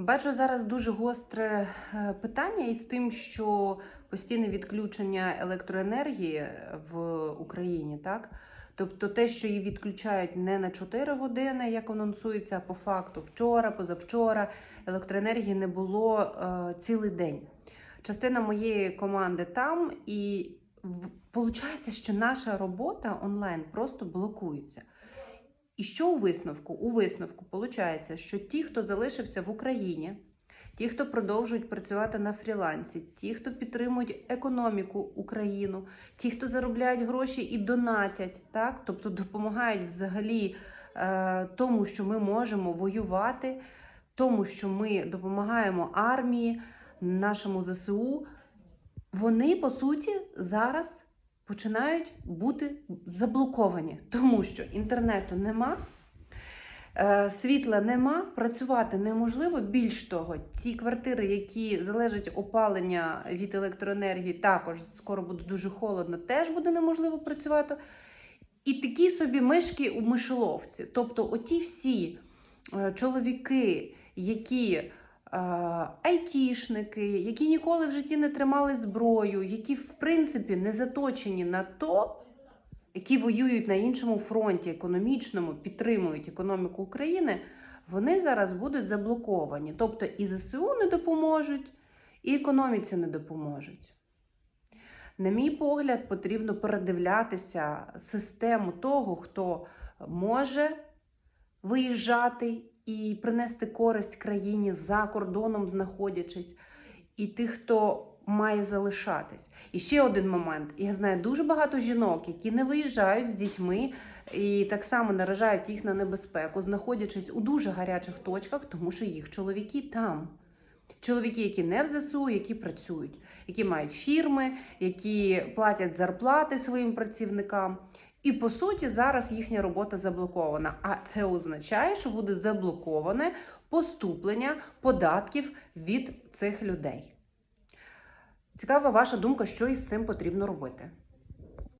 Бачу зараз дуже гостре е, питання із тим, що постійне відключення електроенергії в Україні, так? Тобто те, що її відключають не на 4 години, як анонсується, а по факту вчора, позавчора електроенергії не було е, цілий день. Частина моєї команди там, і виходить, що наша робота онлайн просто блокується. І що у висновку? У висновку виходить, що ті, хто залишився в Україні, ті, хто продовжують працювати на фрілансі, ті, хто підтримують економіку Україну, ті, хто заробляють гроші і донатять, так? тобто допомагають взагалі е, тому, що ми можемо воювати, тому, що ми допомагаємо армії, нашому ЗСУ, вони по суті зараз починають бути заблоковані, тому що інтернету нема, е, світла нема, працювати неможливо. Більш того, ті квартири, які залежать опалення від електроенергії, також скоро буде дуже холодно, теж буде неможливо працювати. І такі собі мишки у мишеловці. Тобто, оті всі е, чоловіки, які айтішники, які ніколи в житті не тримали зброю, які в принципі не заточені на то, які воюють на іншому фронті, економічному, підтримують економіку України, вони зараз будуть заблоковані. Тобто і ЗСУ не допоможуть, і економіці не допоможуть. На мій погляд, потрібно передивлятися систему того, хто може виїжджати і принести користь країні за кордоном, знаходячись, і тих, хто має залишатись. І ще один момент: я знаю дуже багато жінок, які не виїжджають з дітьми і так само наражають їх на небезпеку, знаходячись у дуже гарячих точках, тому що їх чоловіки там. Чоловіки, які не в ЗСУ, які працюють, які мають фірми, які платять зарплати своїм працівникам. І по суті, зараз їхня робота заблокована. А це означає, що буде заблоковане поступлення податків від цих людей. Цікава ваша думка, що із цим потрібно робити.